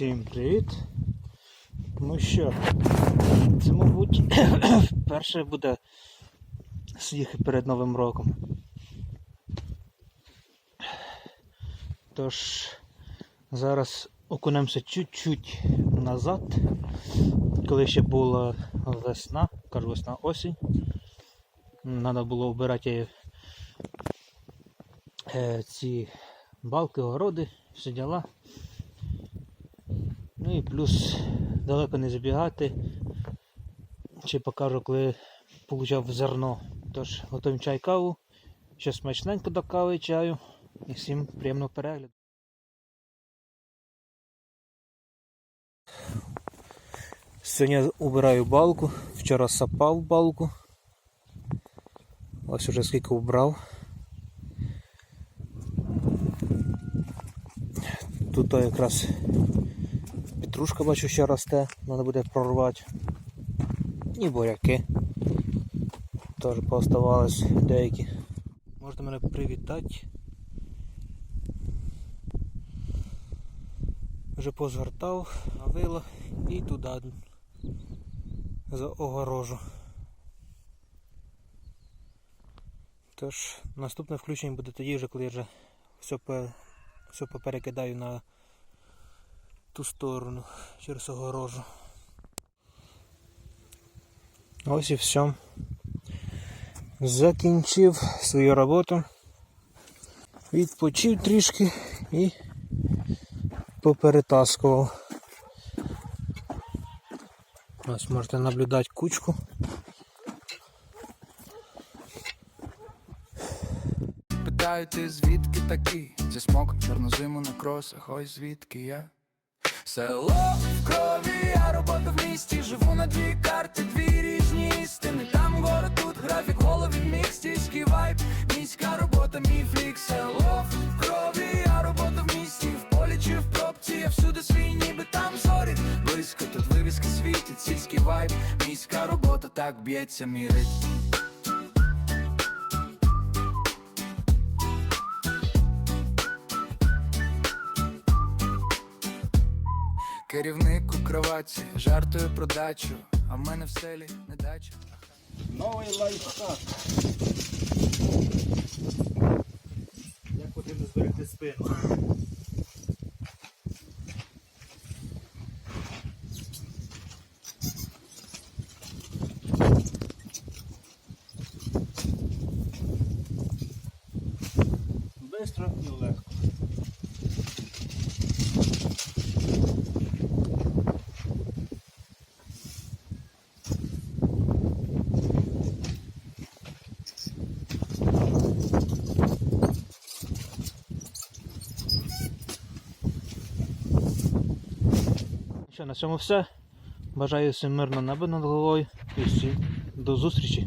Всім привіт. Ну що, це, мабуть, перше буде сніг перед Новим роком. Тож, зараз окунемося чуть-чуть назад, коли ще була весна, кажу весна осінь. Треба було вбирати е, ці балки, огороди, всі діла. Ну і плюс далеко не забігати. Ще покажу, коли получав зерно. Тож готуємо чай каву. Ще смачненько до кави чаю. І всім приємного перегляду. Сьогодні убираю балку. Вчора сапав балку. Ось уже скільки убрав. Тут якраз Петрушка бачу ще росте, треба буде прорвати. І буряки. Теж пооставались деякі. Можете мене привітати. Вже позгортав, навило і туди за огорожу. Тож наступне включення буде тоді коли я вже все, все поперекидаю на ту сторону через огорожу. Ось і все. Закінчив свою роботу. Відпочив трішки і поперетаскував. Ось можете наблюдати кучку. Питаю, ти звідки такий? Зі смоком чорнозиму на кросах, ось звідки я. Село в крові, а робота в місті. Живу на дві карти, дві різні істини. Там город, тут графік, голові мій стільський вайб. Міська робота, мій флік. Село в крові, а робота в місті. В полі чи в пробці, я всюди свій, ніби там зорі. Близько тут вивіски світять, сільський вайб. Міська робота, так б'ється мій Керівник у кроваті жартує про дачу, а в мене в селі не дача. Новий лайфхак. Як потрібно зберегти спину. Бистро і легко. Що, на цьому все. Бажаю всім мирно неба над головою і всім до зустрічі.